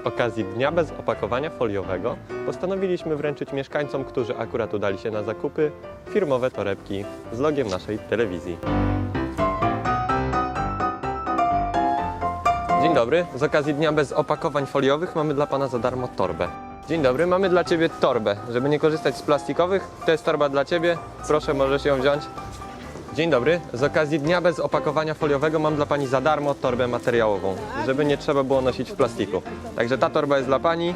okazji Dnia bez opakowania foliowego postanowiliśmy wręczyć mieszkańcom, którzy akurat udali się na zakupy, firmowe torebki z logiem naszej telewizji. Dzień dobry. Z okazji Dnia bez opakowań foliowych mamy dla Pana za darmo torbę. Dzień dobry, mamy dla Ciebie torbę. Żeby nie korzystać z plastikowych, to jest torba dla Ciebie. Proszę, możesz ją wziąć. Dzień dobry. Z okazji Dnia bez opakowania foliowego mam dla Pani za darmo torbę materiałową, żeby nie trzeba było nosić w plastiku. Także ta torba jest dla Pani.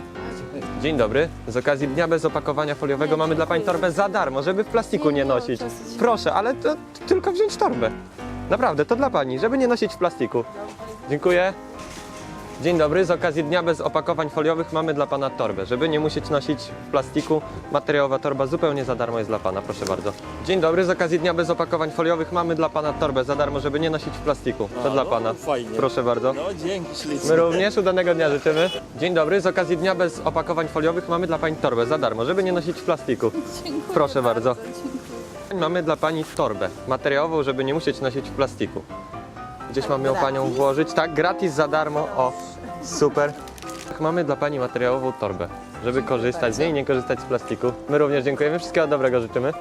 Dzień dobry. Z okazji Dnia bez opakowania foliowego mamy dla Pani torbę za darmo, żeby w plastiku nie nosić. Proszę, ale to tylko wziąć torbę. Naprawdę, to dla Pani, żeby nie nosić w plastiku. Dziękuję. Dzień dobry, z okazji Dnia bez opakowań foliowych mamy dla Pana torbę. Żeby nie musieć nosić w plastiku, materiałowa torba zupełnie za darmo jest dla Pana, proszę bardzo. Dzień dobry, z okazji Dnia bez opakowań foliowych mamy dla Pana torbę za darmo, żeby nie nosić w plastiku. To A, dla no, Pana. fajnie. Proszę bardzo. No dzięki ślicznie. My również udanego dnia życzymy. Dzień dobry, z okazji Dnia bez opakowań foliowych mamy dla Pani torbę za darmo, żeby nie nosić w plastiku. Proszę bardzo. Mamy dla Pani torbę materiałową, żeby nie musieć nosić w plastiku. Gdzieś mamy ją Panią włożyć. Tak, gratis za darmo. O, super. Mamy dla Pani materiałową torbę, żeby korzystać z niej i nie korzystać z plastiku. My również dziękujemy. Wszystkiego dobrego życzymy.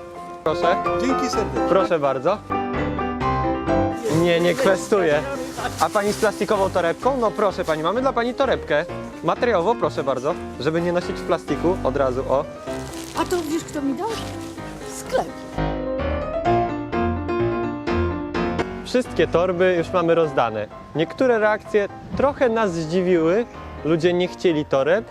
Proszę, Dzięki serdecznie. proszę bardzo. Nie, nie kwestuję. A Pani z plastikową torebką? No proszę Pani, mamy dla Pani torebkę. Materiałową, proszę bardzo, żeby nie nosić w plastiku od razu, o. A to wiesz, kto mi dał? Sklep. Wszystkie torby już mamy rozdane. Niektóre reakcje trochę nas zdziwiły. Ludzie nie chcieli toreb.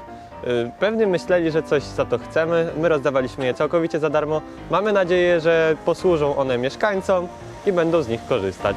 Y, Pewnie myśleli, że coś za to chcemy. My rozdawaliśmy je całkowicie za darmo. Mamy nadzieję, że posłużą one mieszkańcom i będą z nich korzystać.